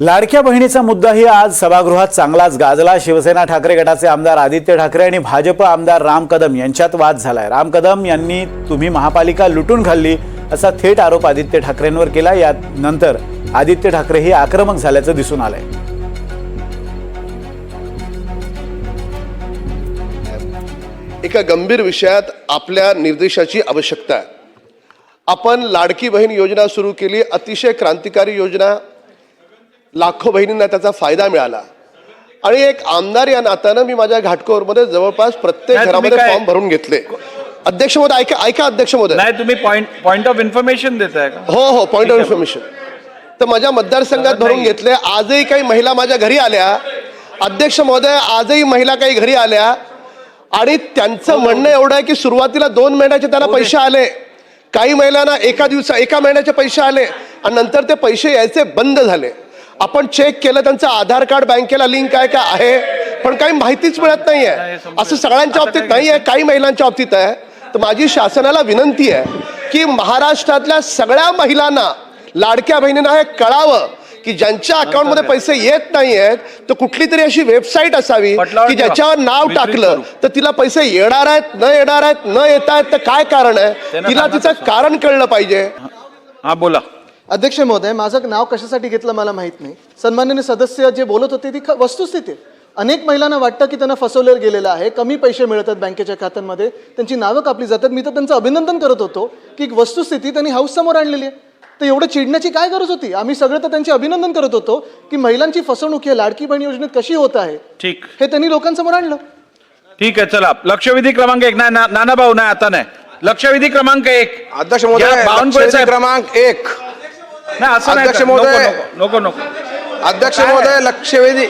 लाडक्या बहिणीचा मुद्दाही आज सभागृहात चांगलाच गाजला. शिवसेना ठाकरे गटाचे आमदार आदित्य ठाकरे आणि भाजप आमदार राम कदम यांच्यात वाद झालाय. राम कदम यांनी तुम्ही महापालिका लुटून खाल्ली असा थेट आरोप आदित्य ठाकरेंवर केला. यानंतर आदित्य ठाकरे हे आक्रमक झाल्याचं दिसून आलंय. एका गंभीर विषयात आपल्या निर्देशाची आवश्यकता आहे. आपण लाडकी बहीण योजना सुरू केली अतिशय क्रांतिकारी योजना लाखो बहिणींना त्याचा फायदा मिळाला. आणि एक आमदार या नात्यानं मी माझ्या घाटकोरमध्ये जवळपास प्रत्येक घरामध्ये फॉर्म भरून घेतले. अध्यक्ष महोदय ऐका ऐका अध्यक्ष महोदय. नाही तुम्ही पॉइंट पॉइंट ऑफ इन्फॉर्मेशन देताय का? हो हो पॉईंट ऑफ इन्फॉर्मेशन तर माझ्या मतदारसंघात भरून घेतले. आजही काही महिला माझ्या घरी आल्या. अध्यक्ष महोदय आजही महिला काही घरी आल्या. आणि त्यांचं म्हणणं एवढं आहे की सुरुवातीला दोन महिन्याचे त्यांना पैसे आले. काही महिलांना एका दिवसा एका महिन्याचे पैसे आले. आणि नंतर ते पैसे यायचे बंद झाले. आपण चेक केलं त्यांचं आधार कार्ड बँकेला लिंक आहे का? आहे. पण काही माहितीच मिळत नाहीये. असं सगळ्यांच्या बाबतीत नाही आहे काही महिलांच्या बाबतीत आहे. तर माझी शासनाला विनंती आहे की महाराष्ट्रातल्या सगळ्या महिलांना लाडक्या बहिणींना हे कळावं की ज्यांच्या अकाउंटमध्ये पैसे येत नाही आहेत तर कुठली तरी अशी वेबसाईट असावी की. ज्याच्यावर नाव टाकलं. तर तिला पैसे येणार आहेत न येणार आहेत न येत आहेत तर काय कारण आहे? तिला तिचं. कारण कळलं पाहिजे. हा बोला. अध्यक्ष महोदय माझं नाव कशासाठी घेतलं मला माहीत नाही. सन्माननीय सदस्य जे बोलत होते ती ख- वस्तुस्थिती. अनेक महिलांना वाटतं की त्यांना फसवलं गेलेलं आहे कमी पैसे मिळतात बँकेच्या खात्यांमध्ये त्यांची नावं कापली जातात. मी तर त्यांचं अभिनंदन करत होतो की वस्तुस्थिती त्यांनी हाऊस समोर आणलेली आहे. तर एवढं चिडण्याची काय गरज होती? आम्ही सगळं तर त्यांचे अभिनंदन करत होतो की महिलांची फसवणूक ही लाडकी बहीण योजनेत कशी होत आहे ठीक. हे त्यांनी लोकांसमोर आणलं. ठीक आहे चला. लक्षवेधी क्रमांक एक. नाही ना- नाना भाऊ नाही आता नाही. लक्षवेधी क्रमांक एक. अध्यक्ष महोदय लक्षवेधी. क्रमांक एक. नाही असं नाही अध्यक्ष महोदय. नको नको नको अध्यक्ष? महोदय लक्षवेधी